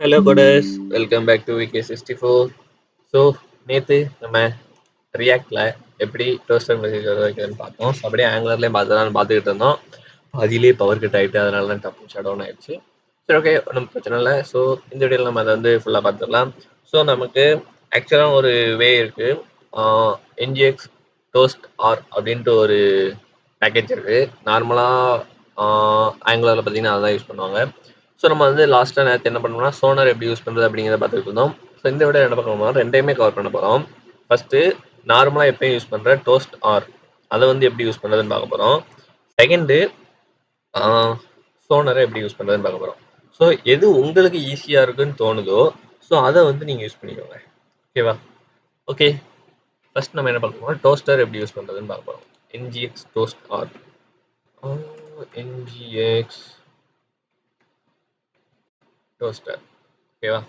Hello coders welcome back to VK sixty four so நேற்று நம்ம ரியாக்டில் எப்படி டோஸ்டர் மெசேஜ் வர வைக்கிறதுன்னு பார்த்தோம். ஸோ அப்படியே ஆங்குலர்லேயும் பார்த்து பார்த்துக்கிட்டு இருந்தோம். அதிலே பவர் கட் ஆகிட்டு அதனால தான் டப்பு ஷட் டவுன் ஆயிடுச்சு. சரி ஓகே ஒன்றும் பிரச்சனை இல்லை. ஸோ இந்த வீடியோவில் நம்ம அதை வந்து ஃபுல்லாக பார்த்துடலாம். ஸோ நமக்கு ஆக்சுவலாக ஒரு வே இருக்குது என்ஜிஎக்ஸ் டோஸ்ட் ஆர் அப்படின்ட்டு ஒரு பேக்கேஜ் இருக்குது நார்மலாக ஆங்குலரில் பார்த்தீங்கன்னா அதான் யூஸ் பண்ணுவாங்க. ஸோ நம்ம வந்து லாஸ்ட்டாக நேரத்தை என்ன பண்ணோம்னா சோனர் எப்படி யூஸ் பண்ணுறது அப்படிங்கிறத பார்த்துட்டு இருந்தோம். ஸோ இந்த விட என்ன பண்ண ரெண்டையுமே கவர் பண்ண போகிறோம் ஃபஸ்ட்டு நார்மலாக எப்பயும் யூஸ் பண்ணுற டோஸ்ட் ஆர் அதை வந்து எப்படி யூஸ் பண்ணுறதுன்னு பார்க்க போகிறோம் செகண்டு சோனரை எப்படி யூஸ் பண்ணுறதுன்னு பார்க்க போகிறோம் ஸோ எது உங்களுக்கு ஈஸியாக இருக்குன்னு தோணுதோ ஸோ அதை வந்து நீங்கள் யூஸ் பண்ணிக்கோங்க. ஓகேவா ஓகே ஃபஸ்ட் நம்ம என்ன பார்க்க போகிறோம் டோஸ்டர் எப்படி யூஸ் பண்ணுறதுன்னு பார்க்க போகிறோம் NGX toast R NGX toaster ஓகேவா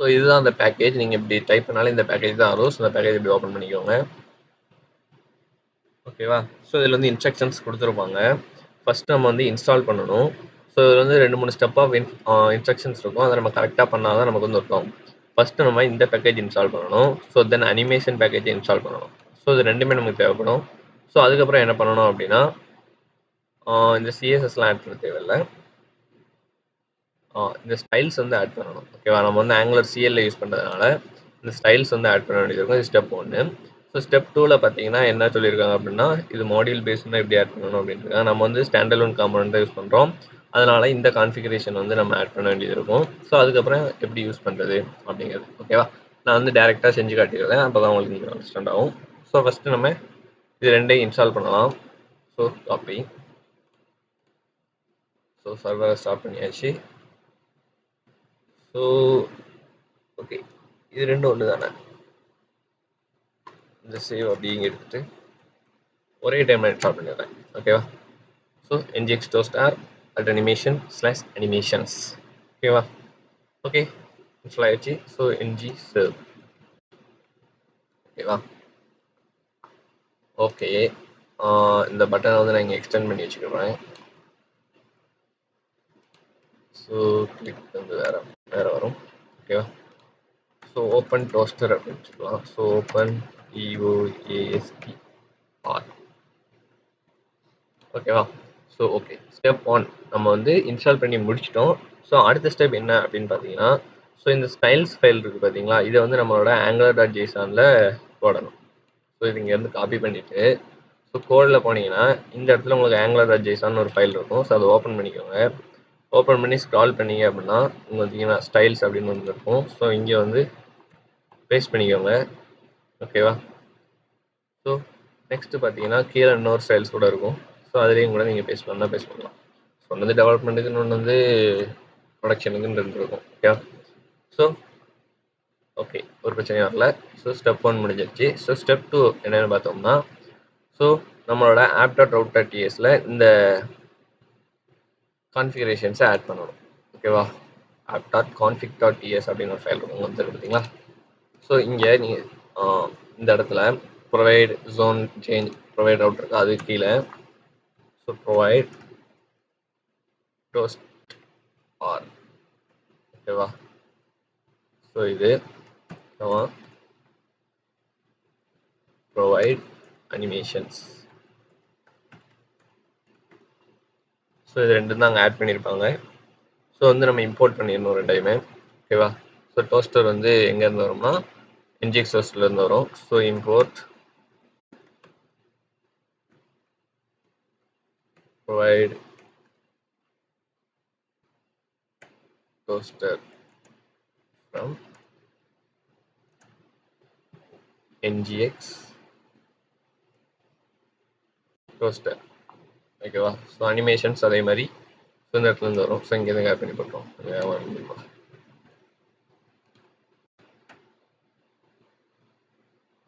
ஸோ இதுதான் அந்த பேக்கேஜ் நீங்கள் இப்படி டைப் பண்ணாலும் இந்த பேக்கேஜ் தான் வரும். ஸோ இந்த பேக்கேஜ் இப்படி ஓப்பன் பண்ணிக்கோங்க. ஓகேவா ஸோ இதில் வந்து இன்ஸ்ட்ரக்ஷன்ஸ் கொடுத்துருப்பாங்க. ஃபஸ்ட் நம்ம வந்து இன்ஸ்டால் பண்ணணும். ஸோ இதில் வந்து ரெண்டு மூணு ஸ்டெப் ஆஃப் இன்ஸ்ட்ரக்ஷன்ஸ் இருக்கும். அதை நம்ம கரெக்டாக பண்ணால் தான் நமக்கு வந்து இருக்கும் ஃபஸ்ட்டு நம்ம இந்த பேக்கேஜ் இன்ஸ்டால் பண்ணணும். So then animation package install பண்ணணும். ஸோ இது ரெண்டுமே நமக்கு தேவைப்படும். ஸோ அதுக்கப்புறம் என்ன பண்ணணும் அப்படின்னா இந்த சிஎஸ்எஸ்லாம் ஆட் பண்ண தேவையில்லை. இந்த ஸ்டைல்ஸ் வந்து ஆட் பண்ணணும். ஓகேவா நம்ம வந்து ஆங்குலர் சிஎல்ல யூஸ் பண்ணுறதுனால இந்த ஸ்டைல்ஸ் வந்து ஆட் பண்ண வேண்டியது இருக்கும் இது ஸ்டெப் ஒன்று ஸோ ஸ்டெப் டூவில் பார்த்தீங்கன்னா என்ன சொல்லியிருக்காங்க அப்படின்னா இது மாடியூல் பேஸ்னா எப்படி ஆட் பண்ணணும் அப்படின்ட்டு நம்ம வந்து ஸ்டாண்டர்ட் ஒன் காம்பனண்ட் தான் யூஸ் பண்ணுறோம் அதனால் இந்த கான்ஃபிகரேஷன் வந்து நம்ம ஆட் பண்ண வேண்டியது இருக்கும். ஸோ அதுக்கப்புறம் எப்படி யூஸ் பண்ணுறது அப்படிங்கிறது. ஓகேவா நான் வந்து டேரெக்டாக செஞ்சு காட்டிடுறேன். அப்போ தான் உங்களுக்கு அண்டர்ஸ்டாண்ட் ஆகும். ஸோ ஃபஸ்ட்டு நம்ம இது ரெண்டையும் இன்ஸ்டால் பண்ணலாம். ஸோ காப்பி ஸோ சர்வரை ஸ்டார்ட் பண்ணியாச்சு. ஸோ ஓகே இது ரெண்டும் ஒன்று தானே இந்த சேவ் அப்படிங்க எடுத்துட்டு ஒரே டைமில் இன்ஸ்டால் பண்ணிடுறேன். ஓகேவா so NGX to star at animation slash animations ஓகேவா ஓகே இன்ஸ்டால் ஆயிடுச்சு. ஸோ என்ஜி சேவ் ஓகேவா ஓகே இந்த பட்டனை வந்து நான் இங்கே எக்ஸ்டெண்ட் பண்ணி வச்சுக்கிறேன். ஸோ கிளிக் வந்து வேறு வேற வரும். ஓகேவா ஸோ ஓப்பன் டோஸ்டர் அப்படின்னு சொல்லலாம். ஸோ ஓப்பன் இஓஏஎஸ்டி ஆர் ஓகேவா ஸோ ஓகே ஸ்டெப் ஒன் நம்ம வந்து இன்ஸ்டால் பண்ணி முடிச்சிட்டோம். ஸோ அடுத்த ஸ்டெப் என்ன அப்படின்னு பார்த்தீங்கன்னா ஸோ இந்த ஸ்டைல்ஸ் ஃபைல் இருக்குது பார்த்தீங்களா? இதை வந்து நம்மளோட ஆங்குலர் டாட் ஜேசானில் போடணும் ஸோ இது இங்கேருந்து காப்பி பண்ணிவிட்டு ஸோ கோடில் போனீங்கன்னா இந்த இடத்துல உங்களுக்கு ஆங்குலர் டாட் ஜேசான் ஒரு ஃபைல் இருக்கும். ஸோ அதை ஓப்பன் பண்ணிக்கோங்க. ஓப்பன் பண்ணி ஸ்க்ரால் பண்ணிங்க அப்படின்னா உங்களுக்கு பார்த்தீங்கன்னா ஸ்டைல்ஸ் அப்படின்னு வந்து இருக்கும். ஸோ இங்கே வந்து பேஸ்ட் பண்ணிக்கோங்க. ஓகேவா ஸோ நெக்ஸ்ட்டு பார்த்தீங்கன்னா கீழே இன்னொரு ஸ்டைல்ஸ் கூட இருக்கும். ஸோ அதுலேயும் கூட நீங்கள் பேஸ்ட் பண்ணால் பேஸ்ட் பண்ணலாம். ஸோ ஒன்று வந்து டெவலப்மெண்ட்டுக்கு இன்னொன்று வந்து ப்ரொடக்ஷனுக்குன்னு ரெண்டு இருக்கும். ஓகே ஸோ ஓகே ஒரு பிரச்சனையும் வரல. ஸோ ஸ்டெப் ஒன் முடிஞ்சிருச்சு. ஸோ ஸ்டெப் டூ என்னென்னு பார்த்தோம்னா ஸோ நம்மளோட ஆப்டாட் அவுட் டாட் டிஎஸில் இந்த கான்ஃபிகரேஷன்ஸை ஆட் பண்ணணும். ஓகேவா app dot config dot TS அப்படின்னு ஒரு ஃபைல் இருக்கும். வந்து பார்த்தீங்களா? ஸோ இங்கே நீங்கள் இந்த இடத்துல provide zone change provide out இருக்குது அது கீழே ஸோ ப்ரொவைட் டோஸ்ட் ஆர் ஓகேவா ஸோ இது ப்ரொவைட் அனிமேஷன்ஸ் ஸோ இது ரெண்டும் தான் அங்கே ஆட் பண்ணியிருப்பாங்க. ஸோ வந்து நம்ம இம்போர்ட் பண்ணிடணும் ரெண்டையுமே ஓகேவா ஸோ டோஸ்டர் வந்து எங்கேருந்து வரும்னா என்ஜிஎக்ஸ் டோஸ்டர்லேருந்து வரும். So import provide toaster from NGX toaster ஓகேவா? ஸோ அனிமேஷன்ஸ் அதே மாதிரி. ஸோ இந்த இடத்துலேருந்து வரும். ஸோ இங்கேருந்து கேர் பண்ணி போட்டோம்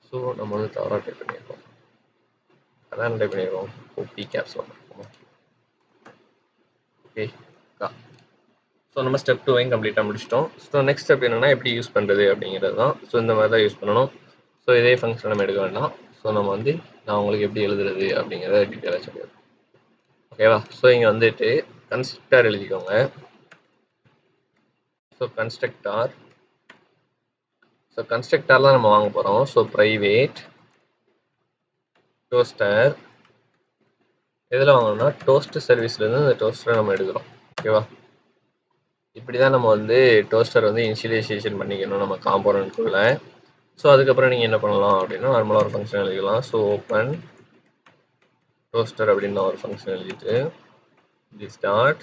ஸோ நம்ம வந்து தவறாக டைப் பண்ணியிருக்கோம். அதான் டைப் பண்ணியிருக்கோம்? ஓபி கேப்ஸில் ஓகே ஸோ நம்ம ஸ்டெப் டூவையும் கம்ப்ளீட்டாக முடிச்சிட்டோம். ஸோ நெக்ஸ்ட் ஸ்டெப் என்னென்னா எப்படி யூஸ் பண்ணுறது அப்படிங்கிறது தான். ஸோ இந்த மாதிரி தான் யூஸ் பண்ணணும். ஸோ இதே ஃபங்க்ஷன் நம்ம எடுக்க வேண்டாம். ஸோ நம்ம வந்து நான் உங்களுக்கு எப்படி எழுதுறது அப்படிங்கிறத டீட்டெயிலாக சொல்லிடுறோம் ஓகேவா? ஸோ இங்கே வந்துட்டு கன்ஸ்ட்ரக்டர் எழுதிக்கோங்க. ஸோ கன்ஸ்ட்ரக்டார் ஸோ கன்ஸ்ட்ரக்டார் தான் நம்ம வாங்க போகிறோம் ஸோ ப்ரைவேட் டோஸ்டர் எதில் வாங்கணும்னா டோஸ்ட் சர்வீஸ்லேருந்து இந்த டோஸ்டரை நம்ம எடுக்கிறோம். ஓகேவா? இப்படி தான் நம்ம வந்து டோஸ்டர் வந்து இனிஷியலைசேஷன் பண்ணிக்கணும் நம்ம காம்போனன்ட்குள்ளே ஸோ அதுக்கப்புறம் நீங்கள் என்ன பண்ணலாம் அப்படின்னா நார்மலாக ஒரு ஃபங்க்ஷன் எழுதிக்கலாம் ஸோ ஓப்பன் டோஸ்டர் அப்படின்னு ஒரு ஃபங்க்ஷன் எழுதிட்டு the start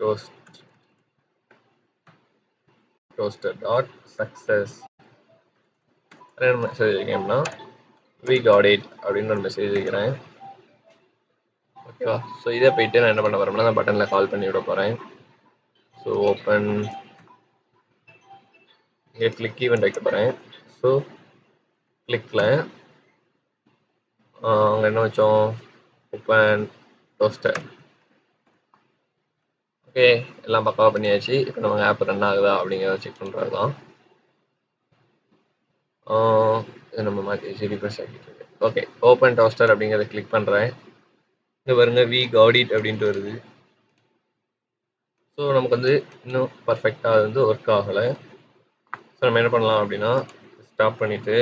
toast toaster dot success என்ன மெசேஜ் வைக்கணும்னா வி காட் இட் அப்படின்னு ஒரு மெசேஜ் வைக்கிறேன் ஓகேவா ஸோ இதை போயிட்டு நான் என்ன பண்ண போகிறோம்னா நான் பட்டனில் கால் பண்ணி விட போகிறேன் ஸோ ஓப்பன் இங்கே கிளிக் ஈவெண்ட் வைக்க போகிறேன் ஸோ கிளிக்கில் அங்கே என்ன வச்சோம்? ஓப்பன் டோஸ்டர் ஓகே எல்லாம் பக்காவாக பண்ணியாச்சு. இப்போ நம்ம ஆப் ரன் ஆகுதா அப்படிங்கிறத செக் பண்ணுறது தான் இது நம்ம மாற்றி ரிஃப்ரெஷ் ஆகிட்டு ஓகே ஓப்பன் டோஸ்டர் அப்படிங்கிறத கிளிக் பண்ணுறேன் இங்கே பாருங்க வி காடிட் அப்படின்ட்டு வருது. ஸோ நமக்கு வந்து இன்னும் பர்ஃபெக்டாக வந்து ஒர்க் ஆகலை. ஸோ நம்ம என்ன பண்ணலாம் அப்படின்னா ஸ்டாப் பண்ணிவிட்டு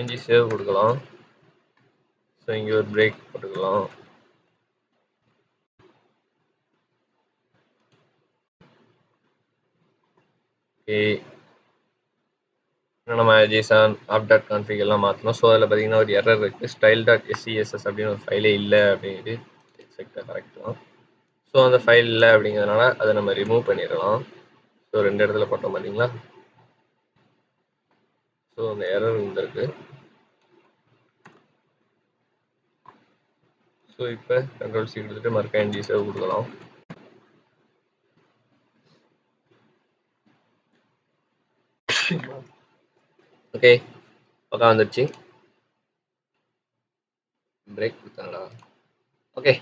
எஞ்சி சேவ் கொடுக்கலாம். ஸோ இங்கே ஒரு பிரேக் போட்டுக்கலாம். ஓகே நம்ம ஜேசான் ஆப் டாட் கான்ஃபிக் எல்லாம் மாற்றணும் ஸோ அதில் பார்த்தீங்கன்னா ஒரு எரர் இருக்குது ஸ்டைல் டாட் எஸ்சிஎஸ்எஸ் அப்படின்னு ஒரு ஃபைலே இல்லை அப்படிங்கிறது எக்ஸாக்டாக கரெக்ட் தான். ஸோ அந்த ஃபைல் இல்லை அப்படிங்கிறதுனால அதை நம்ம ரிமூவ் பண்ணிடலாம். ஸோ ரெண்டு இடத்துல போட்டோம் பார்த்தீங்களா ஸோ அந்த எரர் இருந்திருக்கு ஸோ இப்போ கண்ட்ரோல் சி கொடுத்துட்டு மறக்காய் என்ஜி சேவ் கொடுக்கலாம். ஓகே பக்கம் வந்துடுச்சு பிரேக் கொடுத்தாங்களா? ஓகே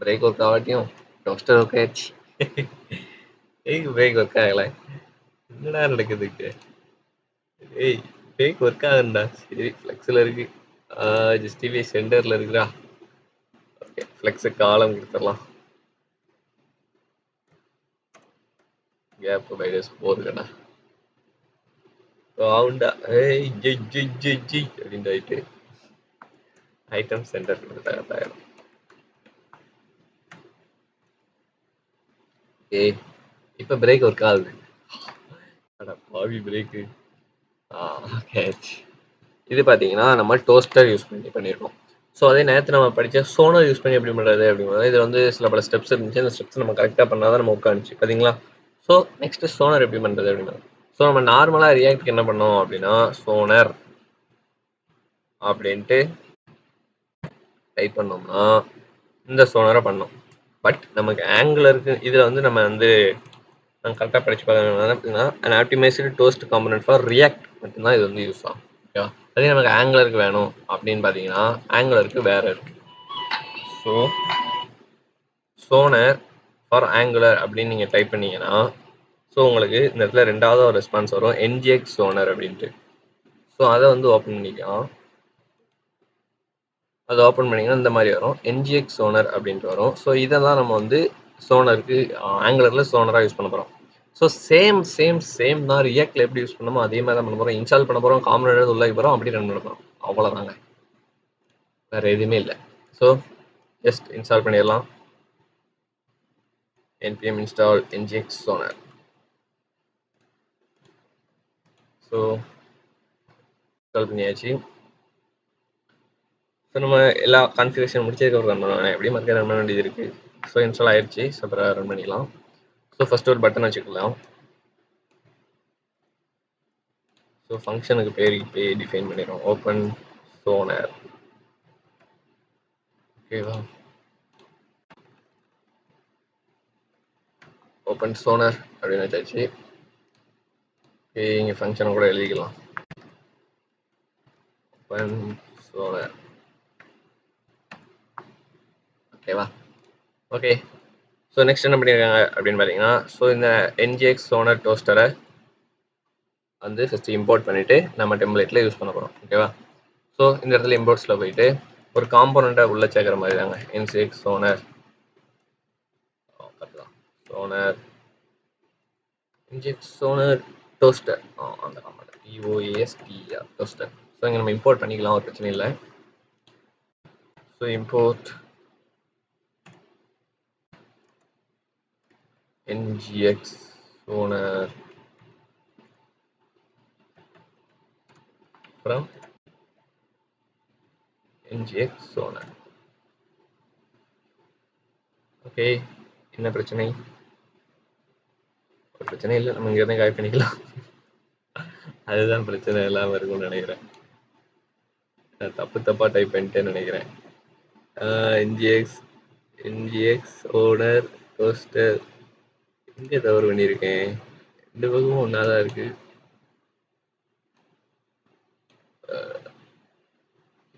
பிரேக் ஒர்க் ஆகாட்டியும் டோஸ்டர் ஒர்க் ஆயிடுச்சு. ஏய் பிரேக் ஒர்க் ஆகலை. என்னடா நடக்குதுக்கு ஏய் பிரேக் ஒர்க் ஆகுண்டா சரி ஃப்ளெக்ஸில் இருக்கு. ஜஸ்டிவி சென்டரில் இருக்குடா. ஓகே ஃப்ளெக்ஸுக்கு ஆழம் கொடுத்துடலாம் கேப் வைரஸ் போதுக்கண்ணா ஆவுண்டா ஏய் ஜி ஜி ஜி ஜி அப்படின்னு ஆயிட்டு ஐட்டம் சென்டர் கொடுத்தாயிரம் ஏய் இப்போ பிரேக் ஒர்க் ஆகுது. அட பாவி பிரேக்கு ஆ கேட்ச் இது பார்த்தீங்கன்னா நம்ம டோஸ்டர் யூஸ் பண்ணி பண்ணியிருக்கோம் ஸோ அதே நேரத்தில் நம்ம படித்த சோனர் யூஸ் பண்ணி எப்படி பண்ணுறது அப்படிங்கிறது இது வந்து சில பல ஸ்டெப்ஸ் இருந்துச்சு. அந்த ஸ்டெப்ஸ் நம்ம கரெக்டாக பண்ணால் தான் நம்ம உட்காந்துச்சு பார்த்தீங்களா ஸோ நெக்ஸ்ட்டு சோனர் எப்படி பண்ணுறது அப்படின்னா ஸோ நம்ம நார்மலாக ரியாக்ட்க்கு என்ன பண்ணோம் அப்படின்னா சோனர் அப்படின்ட்டு டைப் பண்ணோம்னா இந்த சோனரை பண்ணோம். பட் நமக்கு ஆங்குலருக்கு இதில் வந்து நம்ம வந்து நம்ம கரெக்டாக படிச்சு பார்க்கணும் அப்படின்னா and optimised toast component for react மட்டும்தான் இது வந்து யூஸ் ஆகும். ஓகேவா அதே நமக்கு ஆங்குலருக்கு வேணும் அப்படின்னு பார்த்தீங்கன்னா ஆங்குலருக்கு வேற இருக்கு. ஸோ சோனர் ஃபார் ஆங்குலர் அப்படின்னு நீங்கள் டைப் பண்ணீங்கன்னா ஸோ உங்களுக்கு இந்த இடத்துல ரெண்டாவது ஒரு ரெஸ்பான்ஸ் வரும் என்ஜிஎக்ஸ் சோனர் அப்படின்ட்டு. ஸோ அதை வந்து ஓப்பன் பண்ணிக்கலாம். அதை ஓப்பன் பண்ணிங்கன்னா இந்த மாதிரி வரும் என்ஜிஎக்ஸ் சோனர் அப்படின்ட்டு வரும். ஸோ இதெல்லாம் நம்ம வந்து சோனருக்கு ஆங்குலரில் சோனராக யூஸ் பண்ண போகிறோம் ஸோ சேம் சேம் சேம் தான் ரியாக்டில் எப்படி யூஸ் பண்ணமோ அதே மாதிரி தான் பண்ண போகிறோம் இன்ஸ்டால் பண்ண போகிறோம் காமன் உள்ளே உள்ள போகிறோம் அப்படி ரன் பண்ண போகிறோம் அவ்வளோதாங்க வேறு எதுவுமே இல்லை. ஸோ ஜஸ்ட் இன்ஸ்டால் பண்ணிடலாம். npm install nginx sonar. So install பண்ணியாச்சு. ஸோ நம்ம எல்லா கான்ஃபிகரேஷன் முடிச்சதுக்கப்புறம் ரன் பண்ணுவோம் எப்படி மறுக்க ரன் பண்ண வேண்டியது இருக்குது ஸோ இன்ஸ்டால் ஆயிடுச்சு ஸோ அப்புறம் ரன் பண்ணிக்கலாம் ஸோ ஃபஸ்ட்டு ஒரு பட்டன் வச்சுக்கலாம். ஸோ ஃபங்க்ஷனுக்கு பேர் இப்போ டிஃபைன் பண்ணிடுறோம். ஓப்பன் சோனர் ஓகேவா ஓப்பன் சோனர் அப்படின்னு வச்சாச்சு. இங்கே ஃபங்க்ஷனை கூட எழுதிக்கலாம். ஓப்பன் சோனர் ஓகேவா ஓகே ஸோ நெக்ஸ்ட் என்ன பண்ணியிருக்காங்க அப்படின்னு பார்த்தீங்கன்னா ஸோ இந்த என்ஜிஎக்ஸ் சோனர் டோஸ்டரை வந்து ஃபஸ்ட்டு இம்போர்ட் பண்ணிவிட்டு நம்ம டெம்ப்ளேட்டில் யூஸ் பண்ண போகிறோம் ஓகேவா ஸோ இந்த இடத்துல இம்போர்ட்ஸில் போயிட்டு ஒரு காம்போனண்ட்டை உள்ளே சேர்க்குற மாதிரி தாங்க nCx சோனர் sonner NGX sonner toaster ஆ அந்த ஆமாம் டிஓஏஎஸ்டிஆர் டோஸ்டர் ஸோ இங்கே நம்ம இம்போர்ட் பண்ணிக்கலாம் ஒரு பிரச்சனை இல்லை. So import ngx owner from ngx owner okay என்ன பிரச்சனை? ஒரு பிரச்சனை இல்லை நம்ம இங்கே தான் காய் பண்ணிக்கலாம். அதுதான் பிரச்சனை இல்லாமல் இருக்கும்னு நினைக்கிறேன். தப்பு தப்பாக டைப் பண்ணிட்டேன்னு நினைக்கிறேன். என்ஜிஎக்ஸ் என்ஜிஎக்ஸ் ஓனர் டோஸ்டர் எங்கே தவறு பண்ணியிருக்கேன்? ரெண்டு பக்கமும் ஒன்றா தான் இருக்கு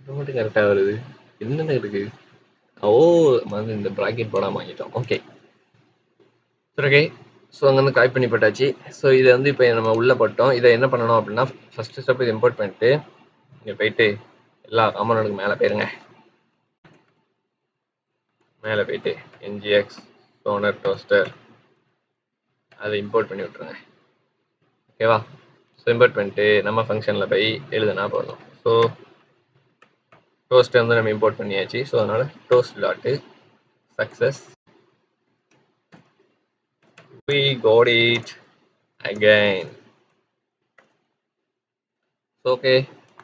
இப்போ மட்டும் கரெக்டாக வருது. என்னென்ன இருக்கு? ஓ வந்து இந்த ப்ராக்கெட் போடாமல் வாங்கிட்டோம். ஓகே ஓகே ஸோ அங்கேருந்து காய் பண்ணி போட்டாச்சு ஸோ இதை வந்து இப்போ நம்ம உள்ளே போட்டோம். இதை என்ன பண்ணணும் அப்படின்னா ஃபஸ்ட்டு ஸ்டெப் இது இம்போர்ட் பண்ணிட்டு இங்கே போயிட்டு எல்லா காமனோடுக்கு மேலே போயிருங்க. மேலே போயிட்டு என்ஜிஎக்ஸ் டோனர் டோஸ்டர் அதை இம்போர்ட் பண்ணி விட்ருங்க ஓகேவா ஸோ இம்போர்ட் பண்ணிட்டு நம்ம ஃபங்க்ஷனில் போய் எழுதுனா போதும். ஸோ டோஸ்ட் வந்து நம்ம இம்போர்ட் பண்ணியாச்சு. ஸோ அதனால் toast dot success we got it again. Okay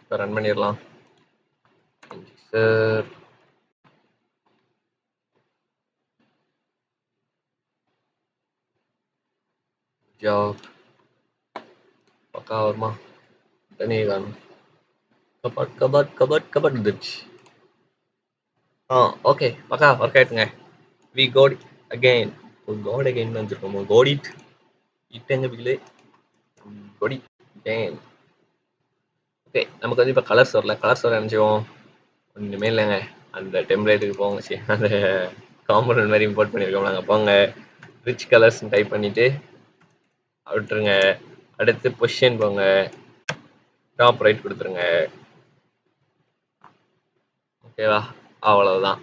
இப்போ ரன் பண்ணிடலாம். Job ஜாப் பக்கா வருமா தனியே காணும் கபட் கபட் கபட் கபட் வந்துருச்சு ஆ ஓகே பக்கா work ஆயிட்டுங்க we got again got again வந்துருக்கோம். கோட் இட் இட் எங்க பிகிலே கோடி அகெயின் ஓகே நமக்கு வந்து இப்போ கலர்ஸ் வரல. கலர்ஸ் வர நினச்சிவோம் ஒன்றுமே இல்லைங்க. அந்த டெம்ப்ளேட்டுக்கு போங்க. சரி அந்த காம்பனன்ட் மாதிரி இம்போர்ட் பண்ணியிருக்கோம். நாங்கள் போங்க. ரிச் கலர்ஸ் டைப் பண்ணிவிட்டு விட்டுருங்க. அடுத்து பொசிஷன் போங்க. டாப் ரைட் கொடுத்துருங்க. ஓகேவா அவ்வளவுதான்.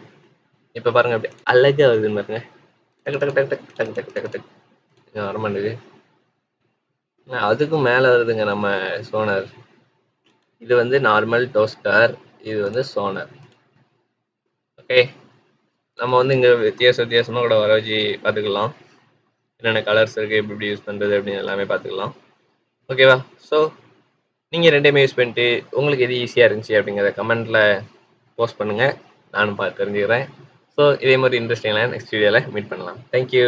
இப்போ பாருங்க அப்படி அழகாக வருதுன்னு பாருங்க. டக்கு டக்கு டக்கு டக்கு டக்கு டக்கு டக்கு டக்கு. வர மாட்டேங்குது. அதுக்கும் மேலே வருதுங்க நம்ம சோனர். இது வந்து நார்மல் டோஸ்டர் இது வந்து சோனர். ஓகே நம்ம வந்து இங்கே வித்தியாச வித்தியாசமாக கூட வர வச்சு பார்த்துக்கலாம். என்னென்ன கலர்ஸ் இருக்குது எப்படி எப்படி யூஸ் பண்ணுறது அப்படின்னு எல்லாமே பார்த்துக்கலாம். ஓகேவா ஸோ நீங்கள் ரெண்டையுமே யூஸ் பண்ணிட்டு உங்களுக்கு எது ஈஸியாக இருந்துச்சு அப்படிங்கிறத கமெண்ட்டில் போஸ்ட் பண்ணுங்கள் நானும் பார்த்து தெரிஞ்சுக்கிறேன். ஸோ இதே மாதிரி இன்ட்ரெஸ்டிங்லாம் நெக்ஸ்ட் வீடியோவில் மீட் பண்ணலாம். Thank you